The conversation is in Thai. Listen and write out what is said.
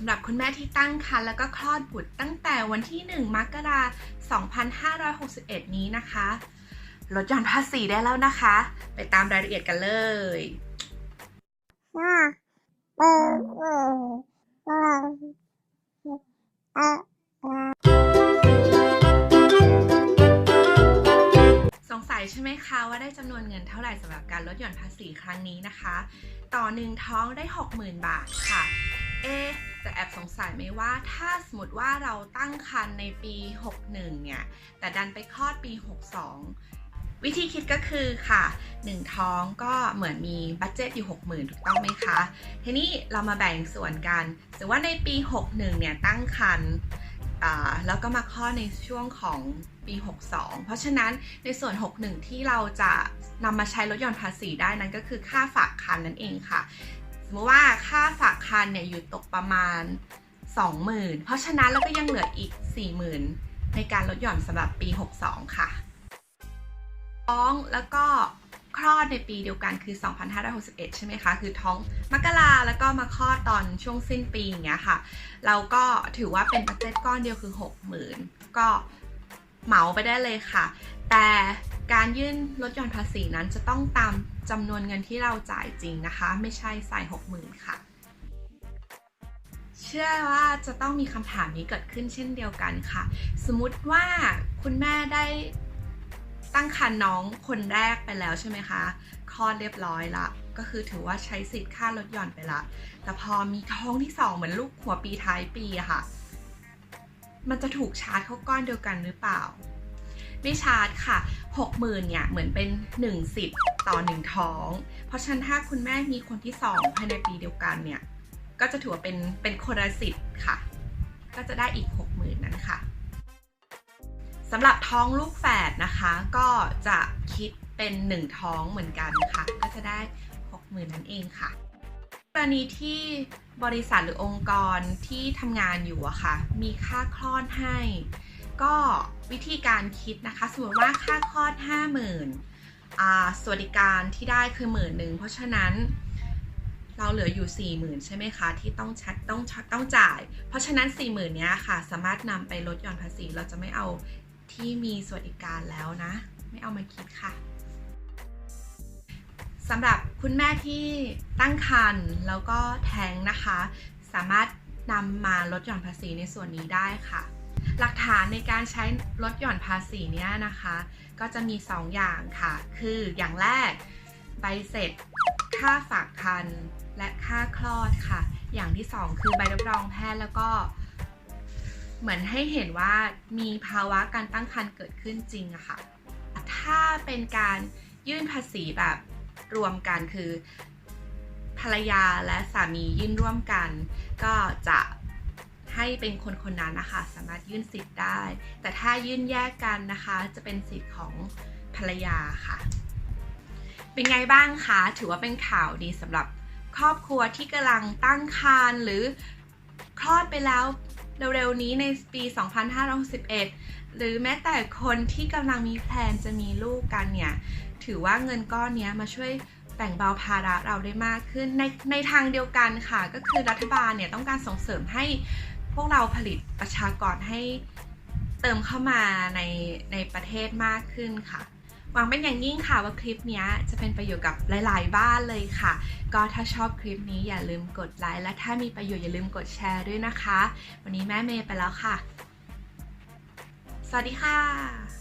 สำหรับคุณแม่ที่ตั้งครรภ์แล้วก็คลอดบุตรตั้งแต่วันที่ 1 มกราคม 2561 นี้นะคะ ลดหย่อนภาษีได้แล้วนะคะ ไปตามรายละเอียดกันเลยสงสัยใช่ไหมคะว่าได้จำนวนเงินเท่าไหร่สำหรับการลดหย่อนภาษีครั้งนี้นะคะ ต่อหนึ่งท้องได้ 60,000 บาทค่ะ เอะแอบสงสัยไหมว่าถ้าสมมติว่าเราตั้งครรภ์ในปี 61 เนี่ย แต่ดันไปคลอดปี 62 วิธีคิดก็คือค่ะ 1 ท้องก็เหมือนมีบัตเจ็ตอยู่ 60,000 ถูกต้องไหมคะ ทีนี้เรามาแบ่งส่วนกันสมมติว่าในปี 61 เนี่ยตั้งครรภ์แล้วก็มาคลอดในช่วงของปี 62 เพราะฉะนั้นในส่วน 61 ที่เราจะนำมาใช้ลดหย่อนภาษีได้นั้นก็คือค่าฝากคันนั่นเองค่ะ สมมติว่าค่าฝากคันเนี่ยอยู่ตกประมาณ 20,000 เพราะฉะนั้นเราก็ยังเหลืออีก 40,000 ในการลดหย่อนสำหรับปี 62 ค่ะท้องแล้วก็คลอดในปีเดียวกันคือ 2561 ใช่ไหมคะ คือท้องมกราแล้วก็มาคลอดตอนช่วงสิ้นปีอย่างเงี้ยค่ะ เราก็ถือว่าเป็นบัตเจ็ตก้อนเดียวคือ 60,000 ก็เหมาไปได้เลยค่ะ แต่ การยื่นลดหย่อนภาษีนั้นจะต้องตามจำนวนเงินที่เราจ่ายจริงนะคะ ไม่ใช่ใส่60,000ค่ะ เชื่อว่าจะต้องมีคำถามนี้เกิดขึ้นเช่นเดียวกันค่ะ สมมติว่าคุณแม่ได้ตั้งครรภ์น้องคนแรกไปแล้วใช่ไหมคะคลอดเรียบร้อยละก็คือถือว่าใช้สิทธิ์ค่าลดหย่อนไปละ แต่พอมีท้องที่สองเหมือนลูกหัวปีท้ายปีอะค่ะ มันจะถูกชาร์จเข้าก้อนเดียวกันหรือเปล่า ไม่ชาร์จค่ะ 60,000เนี่ยเหมือนเป็น1สิทธิ์ต่อ 1 ท้อง เพราะฉะนั้นถ้าคุณแม่มีคนที่ 2 ภายในปีเดียวกันเนี่ย ก็จะถือว่าเป็นเป็นคนละสิทธิ์ค่ะ ก็จะได้อีก 60,000 นั้นค่ะสำหรับท้องลูกแฝดนะคะ ก็จะคิดเป็น 1 ท้องเหมือนกันค่ะ ก็จะได้ 60,000 นั่นเองค่ะกรณีที่บริษัทหรือองค์กรที่ทำงานอยู่อะค่ะ มีค่าคลอดให้ ก็วิธีการคิดนะคะสมมติว่าค่าคลอด 50,000อ่าสวัสดิการที่ได้คือหมื่นหนึ่งเพราะฉะนั้นเราเหลืออยู่ 40,000 ใช่ไหมคะ ที่ต้องชัดต้องชัดต้องจ่าย เพราะฉะนั้น 40,000เนี้ยค่ะ สามารถนำไปลดหย่อนภาษี เราจะไม่เอาที่มีสวัสดิการแล้วนะ ไม่เอามาคิดค่ะสำหรับคุณแม่ที่ตั้งครรภ์แล้วก็แท้งนะคะ สามารถนำมาลดหย่อนภาษีในส่วนนี้ได้ค่ะ หลักฐานในการใช้ลดหย่อนภาษีเนี้ยนะคะ ก็จะมี 2 อย่างค่ะ คืออย่างแรกใบเสร็จ ค่าฝากคัน และค่าคลอดค่ะ อย่างที่ 2 คือใบรับรองแพทย์แล้วก็เหมือนให้เห็นว่ามีภาวะการตั้งครรภ์เกิดขึ้นจริงอะค่ะ ถ้าเป็นการยื่นภาษีแบบรวมกันคือ ภรรยาและสามียื่นร่วมกัน ก็จะ ให้เป็นคนคนนั้นนะคะสามารถยื่นสิทธิ์ได้ แต่ถ้ายื่นแยกกันนะคะจะเป็นสิทธิ์ของภรรยาค่ะ เป็นไงบ้างคะ ถือว่าเป็นข่าวดีสำหรับครอบครัวที่กำลังตั้งครรภ์หรือคลอดไปแล้วเร็วๆนี้ในปี 2561 หรือแม้แต่คนที่กำลังมีแพลนจะมีลูกกันเนี่ย ถือว่าเงินก้อนนี้มาช่วยแบ่งเบาภาระเราได้มากขึ้นในในทางเดียวกันค่ะ ก็คือรัฐบาลเนี่ยต้องการส่งเสริมให้ วกเราผลิตประชากรให้เติมเข้ามาในในประเทศมากขึ้นค่ะหวังเป็นอย่างยิ่งค่ะว่าคลิปนี้จะเป็นประโยชน์กับหลาย ๆ บ้านเลยค่ะ ก็ถ้าชอบคลิปนี้อย่าลืมกดไลค์และถ้ามีประโยชน์อย่าลืมกดแชร์ด้วยนะคะ วันนี้แม่เมย์ไปแล้วค่ะ สวัสดีค่ะ